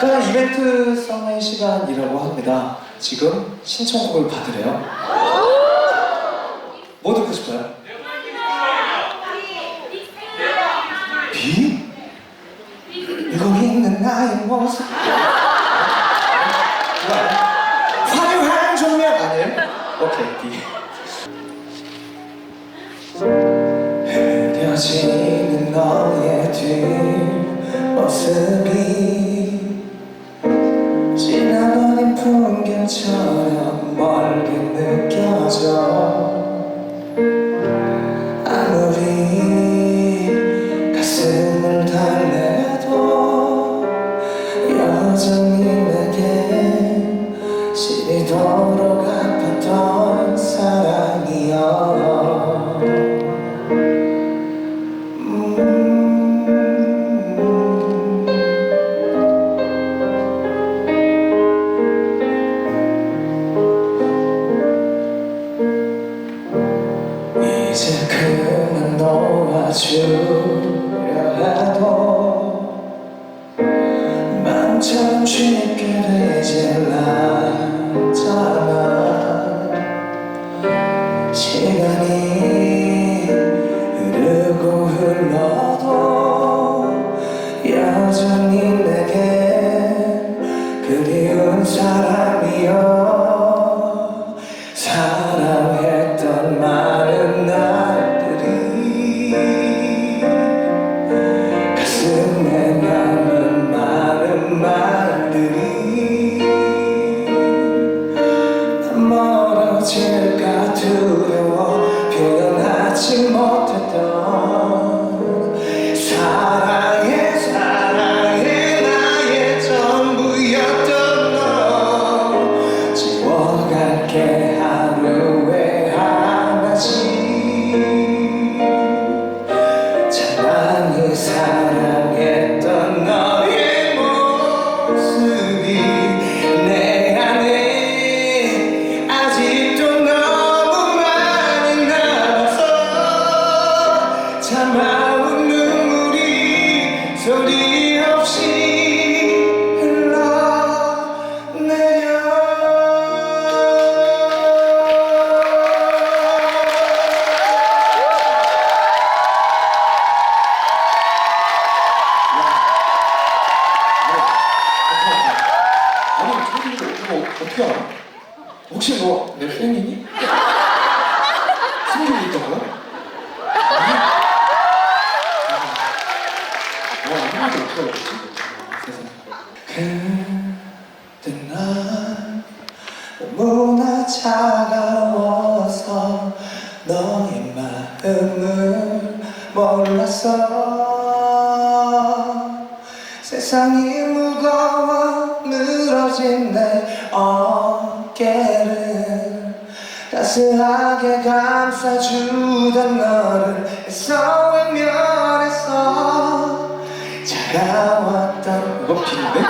잠깐 이벤트 썸의 시간이라고 합니다. 지금 신청곡을 받으래요. 뭐 듣고 싶어요? 비? 이거 있는 나의 모습. 화려한 조명 아니에요? 오케이, 비. 흐려지는 너의 뒷모습이 풍경처럼 멀게 느껴져 쉽게 되질 않잖아 시간이 흐르고 흘러도 여전히 내게 그리운 사람이여 멀 어떻게 알아? 혹시 너 내 팬이니? 승민이 있던 거야? 와, 아무도 어떻게 알았지? 세상에. 그때 난 너무나 차가워서 너의 마음을 몰랐어 세상이 무거워 늘어진 내 어깨를 따스하게 감싸주던 너를 애써 외면했어 차가웠던 이거 비인데?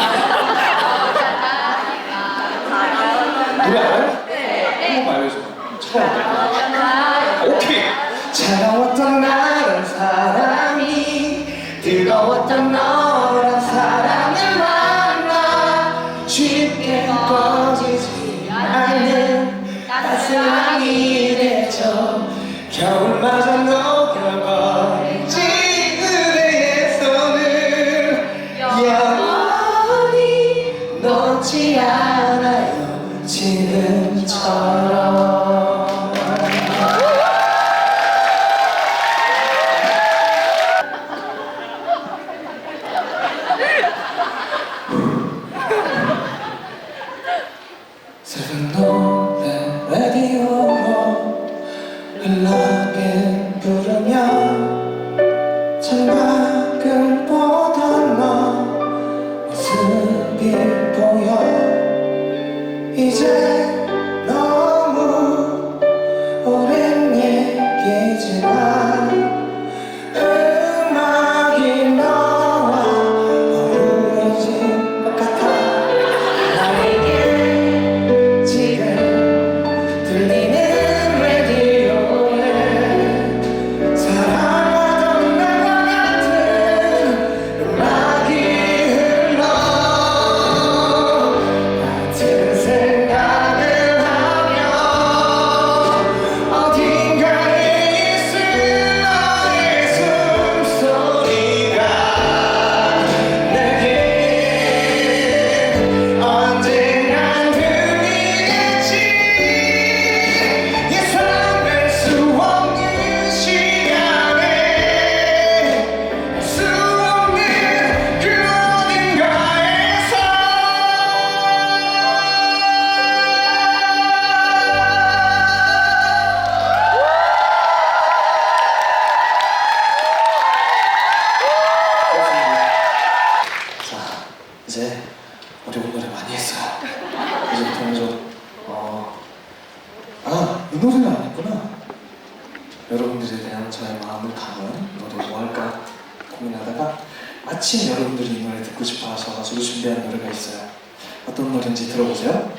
노래 알아요? 네. 한번 알려줘 차가웠 놓지 않아요 지금처럼. 슬픈 노래 라디오로 부르 아, 이 노래는 안 했구나. 여러분들에 대한 저의 마음을 담은 노래 뭐 할까 고민하다가 마침 여러분들이 이 노래 듣고 싶어 하셔가지고 준비한 노래가 있어요. 어떤 노래인지 들어보세요.